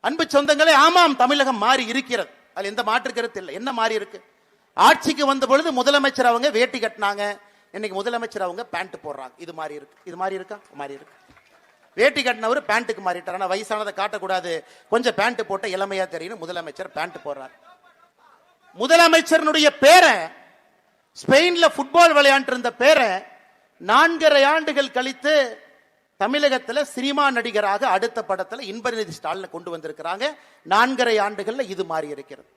அன்பு சொந்தங்களே ஆமாம் தமிழகம் மாறி இருக்கிறது. அதுல எந்த மாற்று கருத்து இல்லை. என்ன மாறி இருக்கு? ஆட்சிக்கு வந்த பொழுது முதலமைச்சர் அவங்க வேட்டி கட்டினாங்க. இன்னைக்கு முதலமைச்சர் அவங்க பேண்ட் போடுறாங்க. இது மாதிரி இருக்கு. இது மாதிரி இருக்கா? மாறி இருக்கு. வேட்டி கட்டினவர் பேண்ட்டுக்கு மாறிட்டார். ஆனா வயசானதை காட்டக்கூடாது. கொஞ்சம் பேண்ட் போட்ட இளமையா தெரியும் முதலமைச்சர் பேண்ட் போடுறார். முதலமைச்சருடைய பேரை ஸ்பெயின்ல ஃபுட்பால் விளையாண்டு இருந்த பேரை நான்கரை ஆண்டுகள் கழித்து தமிழகத்தில் சினிமா நடிகராக அடுத்த படத்தில் இன்பநிதி ஸ்டாலினை கொண்டு வந்திருக்கிறாங்க. நான்கரை ஆண்டுகளில் இது மாறி இருக்கிறது.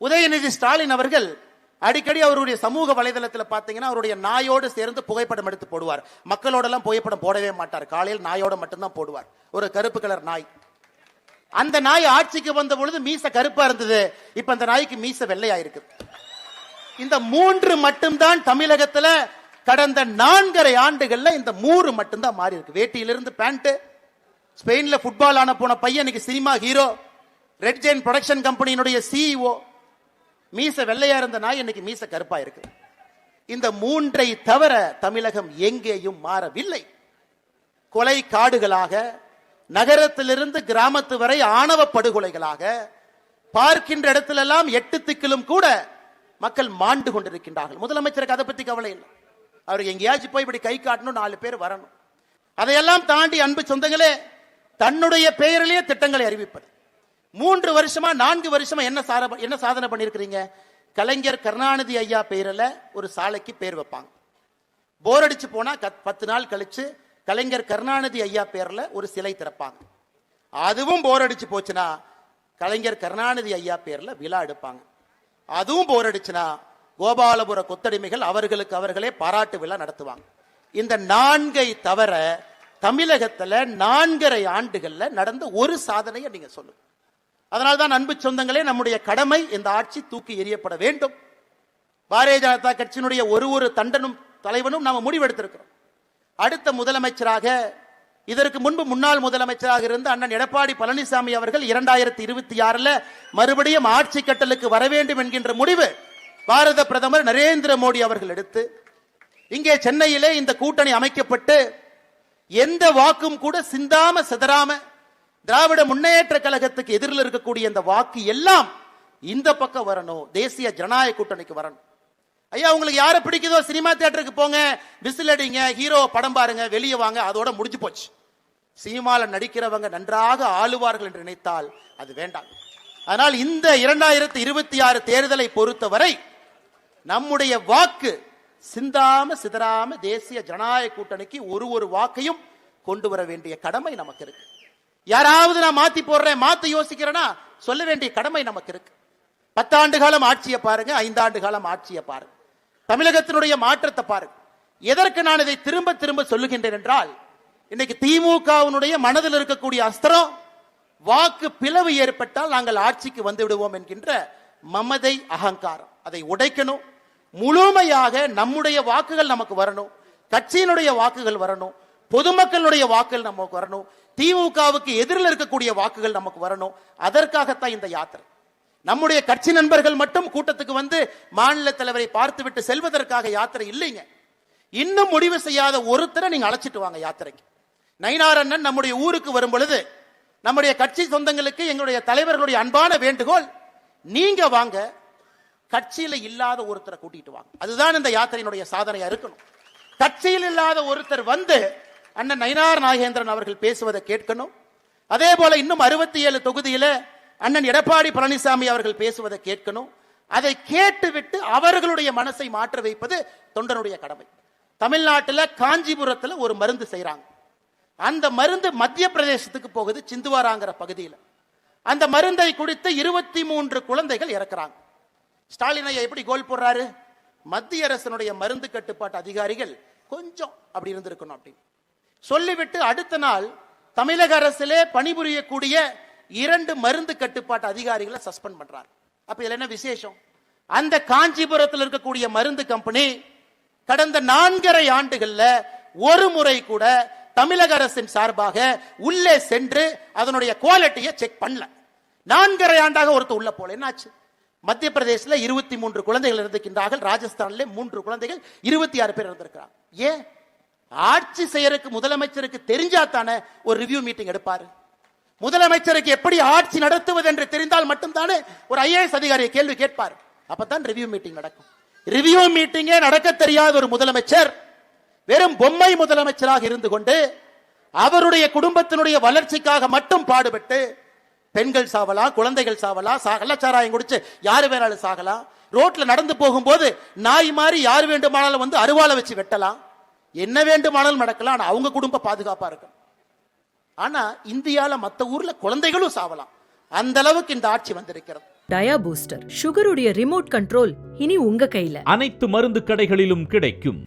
உதயநிதி ஸ்டாலின் அவர்கள் அடிக்கடி அவருடைய சமூக வலைதளத்தில் பார்த்தீங்கன்னா அவருடைய நாயோடு சேர்ந்து புகைப்படம் எடுத்து போடுவார். மக்களோட எல்லாம் புகைப்படம் போடவே மாட்டார். காலையில் நாயோட மட்டும்தான் போடுவார். ஒரு கருப்பு கலர் நாய். அந்த நாய் ஆட்சிக்கு வந்த பொழுது மீச கருப்பா இருந்தது. இப்ப அந்த நாய்க்கு மீச வெள்ளையா இருக்கு. இந்த மூன்று மட்டும்தான் தமிழகத்துல கடந்த நான்கரை ஆண்டுகள்ல இந்த மூறு மட்டும்தான் மாறி இருக்கு. வேட்டியிலிருந்து பேண்ட் ஸ்பெயின்ல ஃபுட்பால் ஆன போன பையன் இன்னைக்கு cinema hero red giant production கம்பெனியினுடைய CEO மீச வெள்ளையா இருந்த நாய் இன்னைக்கு மீச கருப்பா இருக்கு. இந்த மூன்றை தவிர தமிழகம் எங்கேயும் மாறவில்லை. கொலை காடுகளாக நகரத்திலிருந்து கிராமத்து வரை ஆணவ படுகொலைகளாக பார்க்கின்ற இடத்திலெல்லாம் எட்டு திக்கிலும் கூட மக்கள் மாண்டு கொண்டிருக்கின்றார்கள். முதலமைச்சருக்கு அதை பத்தி கவலை இல்லை. அவருக்கு எங்கேயாச்சும் போய் இப்படி கை காட்டணும் நாலு பேர் வரணும். அதையெல்லாம் தாண்டி அன்பு சொந்தங்களே தன்னுடைய பெயரிலேயே திட்டங்களை அறிவிப்பது. மூன்று வருஷமா நான்கு வருஷமா என்ன சார- என்ன சாதனை பண்ணியிருக்கிறீங்க? கலைஞர் கருணாநிதி ஐயா பெயரில் ஒரு சாலைக்கு பேர் வைப்பாங்க. போர் அடிச்சு போனா கத்- பத்து நாள் கழிச்சு கலைஞர் கருணாநிதி ஐயா பேரில் ஒரு சிலை திறப்பாங்க. அதுவும் போர் அடிச்சு போச்சுன்னா கலைஞர் கருணாநிதி ஐயா பேரில் விழா எடுப்பாங்க. அதுவும் போர் அடிச்சுன்னா கோபாலபுர கொத்தடிமைகள் அவர்களுக்கு அவர்களே பாராட்டு விழா நடத்துவாங்க. இந்த நான்கை தவிர தமிழகத்தில் நான்கரை ஆண்டுகளில் நடந்த ஒரு சாதனையை நீங்க சொல்லுங்க. அதனால்தான் அன்பு சொந்தங்களே நம்முடைய கடமை இந்த ஆட்சி தூக்கி எறியப்பட வேண்டும். பாரதிய ஜனதா கட்சியினுடைய ஒரு ஒரு தண்டனும் தலைவனும் நாம் முடிவெடுத்திருக்கிறோம். அடுத்த முதலமைச்சராக இதற்கு முன்பு முன்னாள் முதலமைச்சராக இருந்த அண்ணன் எடப்பாடி பழனிசாமி அவர்கள் இரண்டாயிரத்தி இருபத்தி ஆறில் மறுபடியும் ஆட்சி கட்டலுக்கு வர வேண்டும் என்கின்ற முடிவு பாரத பிரதமர் நரேந்திர மோடி அவர்கள் எடுத்து இங்கே சென்னையிலே இந்த கூட்டணி அமைக்கப்பட்டு எந்த வாக்கும் கூட சிந்தாம சிதறாம திராவிட முன்னேற்ற கழகத்துக்கு எதிரில் இருக்கக்கூடிய இந்த வாக்கு எல்லாம் இந்த பக்கம் வரணும் தேசிய ஜனநாயக கூட்டணிக்கு வரணும். ஐயா உங்களுக்கு யாரை பிடிக்குதோ சினிமா தியேட்டருக்கு போங்க விசில் அடிங்க ஹீரோ படம் பாருங்க வெளியே வாங்க அதோட முடிஞ்சு போச்சு. சினிமாவில் நடிக்கிறவங்க நன்றாக ஆளுவார்கள் என்று நினைத்தால் அது வேண்டாம். அதனால் இந்த இரண்டாயிரத்தி இருபத்தி ஆறு தேர்தலை பொறுத்தவரை நம்முடைய வாக்கு சிந்தாம சிதறாம தேசிய ஜனநாயக கூட்டணிக்கு ஒரு ஒரு வாக்கையும் கொண்டு வர வேண்டிய கடமை நமக்கு இருக்கு. யாராவது நான் மாத்தி போடுறேன் மாத்தி யோசிக்கிறேன்னா சொல்ல வேண்டிய கடமை நமக்கு இருக்கு. பத்தாண்டு காலம் ஆட்சியை பாருங்க ஐந்தாண்டு காலம் ஆட்சியை பாருங்க. தமிழகத்தினுடைய மாற்றத்தை பாருங்க. எதற்கு நான் இதை திரும்ப திரும்ப சொல்லுகின்றேன் என்றால் இன்னைக்கு திமுகவினுடைய மனதில் இருக்கக்கூடிய அஸ்திரம் வாக்கு பிளவு ஏற்பட்டால் நாங்கள் ஆட்சிக்கு வந்து விடுவோம் என்கின்ற மமதை அகங்காரம். அதை உடைக்கணும் முழுமையாக நம்முடைய வாக்குகள் நமக்கு வரணும். கட்சியினுடைய வாக்குகள் வரணும். பொதுமக்களுடைய வாக்குகள் நமக்கு வரணும். திமுகவுக்கு எதிரில் இருக்கக்கூடிய வாக்குகள் நமக்கு வரணும். அதற்காகத்தான் இந்த யாத்திரை. நம்முடைய கட்சி நண்பர்கள் மட்டும் கூட்டத்துக்கு வந்து மாநில தலைவரை பார்த்துவிட்டு செல்வதற்காக யாத்திரை இல்லைங்க. இன்னும் முடிவு செய்யாத ஒருத்தரை நீங்க அழைச்சிட்டு வாங்க யாத்திரைக்கு. நயினார் நம்முடைய ஊருக்கு வரும் பொழுது நம்முடைய கட்சி சொந்தங்களுக்கு எங்களுடைய தலைவர்களுடைய அன்பான வேண்டுகோள் நீங்க வாங்க கட்சியில் இல்லாத ஒருத்தரை கூட்டிட்டு வாங்க. அதுதான் இந்த யாத்திரையினுடைய சாதனையா இருக்கணும். கட்சியில் இல்லாத ஒருத்தர் வந்து அண்ணன் நயினார் நாகேந்திரன் அவர்கள் பேசுவதை கேட்கணும். அதே போல இன்னும் அறுபத்தி ஏழு தொகுதியில அண்ணன் எடப்பாடி பழனிசாமி அவர்கள் பேசுவதை கேட்கணும். அதை கேட்டுவிட்டு அவர்களுடைய மனசை மாற்ற வைப்பது தொண்டனுடைய கடமை. தமிழ்நாட்டில் காஞ்சிபுரத்தில் ஒரு மருந்து செய்கிறாங்க அந்த மருந்து மத்திய பிரதேசத்துக்கு போகுது சிந்துவாராங்கிற பகுதியில். அந்த மருந்தை குடித்து இருபத்தி மூன்று குழந்தைகள் இறக்குறாங்க. ஸ்டாலின் ஐயா எப்படி கோல் போடுறாரு? மத்திய அரசனுடைய மருந்து கட்டுப்பாட்டு அதிகாரிகள் கொஞ்சம் அப்படி இருந்திருக்கணும் அப்படின்னு. சொல்லிவிட்டு அடுத்த நாள் தமிழக அரசிலே பணிபுரியக்கூடிய இரண்டு மருந்து கட்டுப்பாட்டு அதிகாரிகளை சஸ்பெண்ட் பண்றாரு. அப்ப இதுல என்ன விசேஷம்? அந்த காஞ்சிபுரத்தில் இருக்கக்கூடிய மருந்து கம்பெனி கடந்த நான்கரை ஆண்டுகள்ல ஒரு முறை கூட தமிழக அரசின் சார்பாக உள்ளே சென்று அதனுடைய குவாலிட்டியை செக் பண்ணல. நான்கரை ஆண்டாக ஒருத்தர் உள்ள போல. என்னாச்சு? மத்திய பிரதேசல இருபத்தி மூன்று குழந்தைகள் இருந்திருக்கின்றார்கள் ராஜஸ்தான்ல மூன்று குழந்தைகள் இருபத்தி ஆறு பேர் இருந்திருக்கிறார் ஏன்? ஆட்சி செய்யறதுக்கு முதலமைச்சருக்கு தெரிஞ்சா தானே ஒரு ரிவ்யூ மீட்டிங் எடுப்பாரு. முதலமைச்சருக்கு எப்படி ஆட்சி நடத்துவது என்று தெரிந்தால் மட்டும்தானே ஒரு ஐஏஎஸ் அதிகாரியை கேள்வி கேட்பார். அப்பதான் ரிவ்யூ மீட்டிங் நடக்கும். ரிவ்யூ மீட்டிங்கே நடக்க தெரியாத ஒரு முதலமைச்சர் வெறும் பொம்மை முதலமைச்சராக இருந்து கொண்டு அவருடைய குடும்பத்தினுடைய வளர்ச்சிக்காக மட்டும் பாடுபட்டு பெண்கள் சாவலாம் குழந்தைகள் சாவலாம் சா- கள்ளச்சாராயம் குடிச்சு யாரு வேணாலும் சாகலாம் ரோட்ல நடந்து போகும்போது நாய் மாதிரி யார் வேண்டுமானாலும் வந்து அருவாளை வச்சு வெட்டலாம். என்ன வேண்டுமானாலும் நடக்கலாம். ஆனா அவங்க குடும்ப பாதுகாப்பா இருக்கும் ஆனா இந்தியால மத்த ஊர்ல குழந்தைகளும் சாவலாம். அந்த அளவுக்கு இந்த ஆட்சி வந்திருக்கிறது. டயா பூஸ்டர் சுகருடைய ரிமோட் கண்ட்ரோல் இனி உங்க கையில. அனைத்து மருந்து கடைகளிலும் கிடைக்கும்.